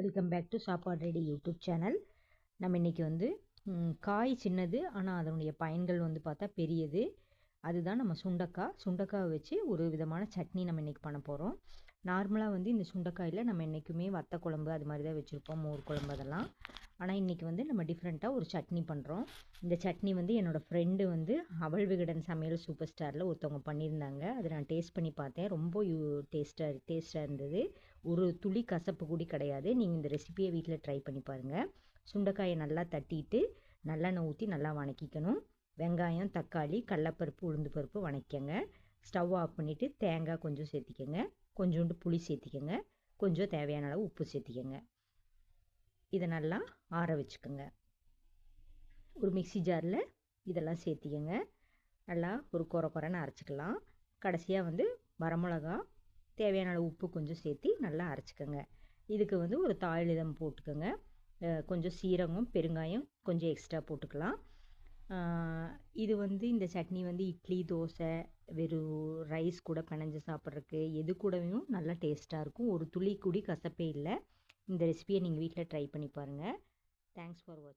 Welcome back to Sappadu ready YouTube channel நம்ம இன்றைக்கி வந்து காய் சின்னது ஆனால் அதனுடைய பயன்கள் வந்து பார்த்தா பெரியது. அதுதான் நம்ம சுண்டக்காய். சுண்டக்காவை வச்சு ஒரு விதமான சட்னி நம்ம இன்றைக்கி பண்ண போகிறோம் நார்மலாக வந்து இந்த சுண்டக்காயில் நம்ம என்றைக்குமே வத்த குழம்பு அது மாதிரி தான் வச்சுருப்போம். மோர் குழம்பு அதெல்லாம். ஆனால் இன்றைக்கி வந்து நம்ம டிஃப்ரெண்ட்டாக ஒரு சட்னி பண்ணுறோம் இந்த சட்னி வந்து என்னோடய ஃப்ரெண்டு வந்து அவள் விகடன் சமையல் சூப்பர் ஸ்டாரில் ஒருத்தவங்க பண்ணியிருந்தாங்க. அதை நான் டேஸ்ட் பண்ணி பார்த்தேன். ரொம்ப யூ டேஸ்ட்டாக டேஸ்ட்டாக இருந்தது. ஒரு துளி கசப்பு கூடி கிடையாது. நீங்கள் இந்த ரெசிபியை வீட்டில் ட்ரை பண்ணி பாருங்கள் சுண்டைக்காயை நல்லா தட்டிட்டு நல்லெண்ணெய் ஊற்றி நல்லா வணக்கிக்கணும். வெங்காயம் தக்காளி கடலப்பருப்பு உளுந்து பருப்பு வணக்கிக்கங்க. ஸ்டவ் ஆஃப் பண்ணிவிட்டு தேங்காய் கொஞ்சம் சேர்த்திக்கங்க. கொஞ்சோண்டு புளி சேர்த்திக்கங்க. கொஞ்சம் தேவையான அளவு உப்பு சேர்த்திக்கங்க. இதை நல்லா ஆற வச்சுக்கோங்க. ஒரு மிக்ஸி ஜாரில் இதெல்லாம் சேர்த்திக்கங்க. நல்லா ஒரு குறை குறைன்னு அரைச்சிக்கலாம். கடைசியாக வந்து வரமிளகா தேவையான அளவு உப்பு கொஞ்சம் சேர்த்து நல்லா அரைச்சிக்கோங்க. இதுக்கு வந்து ஒரு தாளிதம் போட்டுக்கோங்க. கொஞ்சம் சீரகம் பெருங்காயம் கொஞ்சம் எக்ஸ்ட்ரா போட்டுக்கலாம். இது வந்து இந்த சட்னி வந்து இட்லி தோசை வெறும் ரைஸ் கூட பிணைஞ்சு சாப்பிட்றதுக்கு எது கூடவும் நல்லா டேஸ்ட்டாக இருக்கும். ஒரு துளி கூடி கசப்பே இல்லை. இந்த ரெசிபியை நீங்கள் வீட்டில் ட்ரை பண்ணி பாருங்கள் தேங்க்ஸ் ஃபார் வாட்சிங்